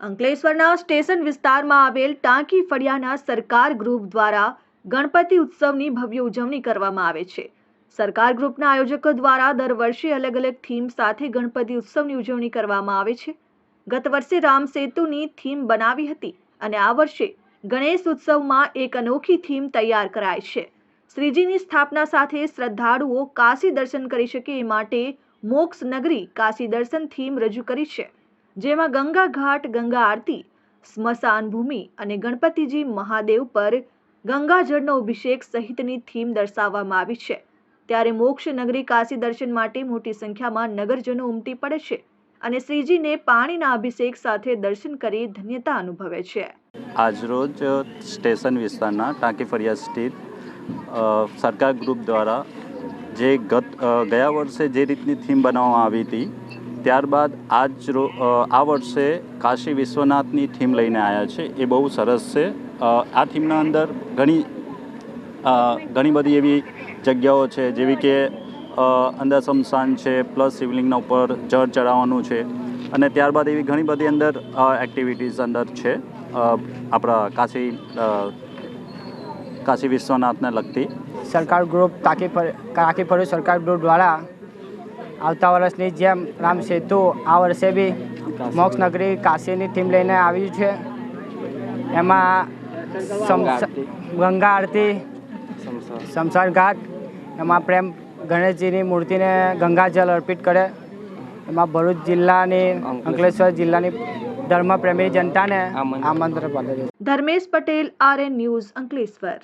અંકલેશ્વરના સ્ટેશન વિસ્તારમાં આવેલ ટાંકી ફળિયાના સરકાર ગ્રુપ દ્વારા ગણપતિ ઉત્સવની ભવ્ય ઉજવણી કરવામાં આવે છે. સરકાર ગ્રુપના આયોજકો દ્વારા દર વર્ષે અલગ અલગ થીમ સાથે ગણપતિ ઉત્સવની ઉજવણી કરવામાં આવે છે. ગત વર્ષે રામ સેતુની થીમ બનાવી હતી અને આ વર્ષે ગણેશ ઉત્સવમાં એક અનોખી થીમ તૈયાર કરાઈ છે. શ્રીજીની સ્થાપના સાથે શ્રદ્ધાળુઓ કાશી દર્શન કરી શકે એ માટે મોક્ષ નગરી કાશી દર્શન થીમ રજૂ કરી છે. જેમાં ગંગા ઘાટ, ગંગા આરતી, સ્મશાન ભૂમિ અને ગણપતિજી મહાદેવ પર ગંગાજળનો અભિષેક સહિતની થીમ દર્શાવવામાં આવી છે. ત્યારે મોક્ષ નગરી કાશી દર્શન માટે મોટી સંખ્યામાં નગરજનો ઉમટી પડે છે અને શ્રીજીને પાણીના અભિષેક સાથે દર્શન કરી ધન્યતા અનુભવે છે. આજરોજ સ્ટેશન વિસ્તારના ટાંકી ફરિયા સ્થિત સરકાર ગ્રુપ દ્વારા જે ગત ગયા વર્ષે જે રીતની થીમ બનાવવામાં આવી હતી ત્યારબાદ આજ રો આ વર્ષે કાશી વિશ્વનાથની થીમ લઈને આવ્યા છે. એ બહુ સરસ છે. આ થીમના અંદર ઘણી ઘણી બધી એવી જગ્યાઓ છે, જેવી કે અંદર શમશાન છે, પ્લસ શિવલિંગના ઉપર જળ ચડાવવાનું છે. અને ત્યારબાદ એવી ઘણી બધી અંદર એક્ટિવિટીઝ અંદર છે આપણા કાશી કાશી વિશ્વનાથને લગતી. સરકાર ગ્રુપ તાકી પર કાકી પર સરકાર ગ્રુપ દ્વારા આવતા વર્ષની જેમ રામ સેતુ આ વર્ષે બી મોક્ષ નગરી કાશીની થીમ લઈને આવ્યું છે. એમાં ગંગા આરતી શમશાન ઘાટ એમાં પ્રેમ ગણેશજીની મૂર્તિને ગંગાજળ અર્પિત કરે. એમાં ભરૂચ જિલ્લાની અંકલેશ્વર જિલ્લાની ધર્મપ્રેમી જનતાને આમંત્રણ પાઠવે ધર્મેશ પટેલ આરએન ન્યૂઝ અંકલેશ્વર.